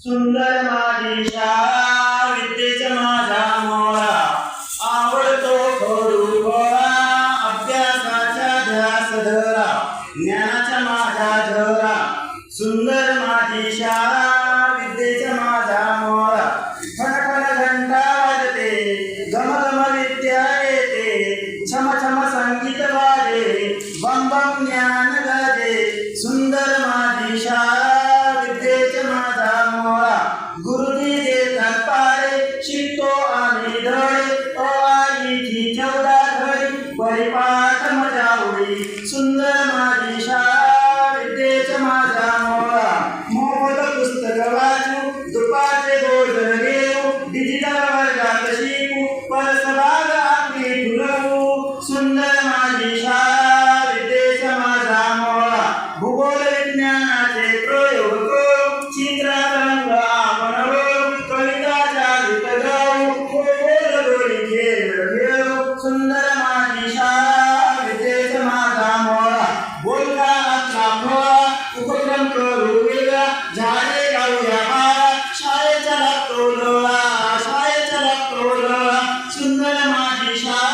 सुंदर माझी शाळा विद्येचा माझा मोरा. आवडतो खोडू गोळा अभ्यासाचा ध्यास धरा ज्ञानाचा माझा झरा सुंदर माझी शाळा विद्येचा माझा मोरा. खणखण घंटा वाजते गमगम विद्या येते. छम छम संगीत वाजे बम बम ज्ञान गाजे. वैपाठ मजा होई सुंदर माझी शाळा विद्येच माझा मोळा मोफत पुस्तक वाचू दुपारचे भोजन घेऊ डिजिटल वर्गात शिकू परसबाग आपली फुलवू सुंदर माझी शाळा विद्येच माझा मोळा भूगोल विज्ञानाचे प्रयोग करू चित्रातरंग आपण कविताच्या गीत गाऊ खेळ घेऊ सुंदर Krishna.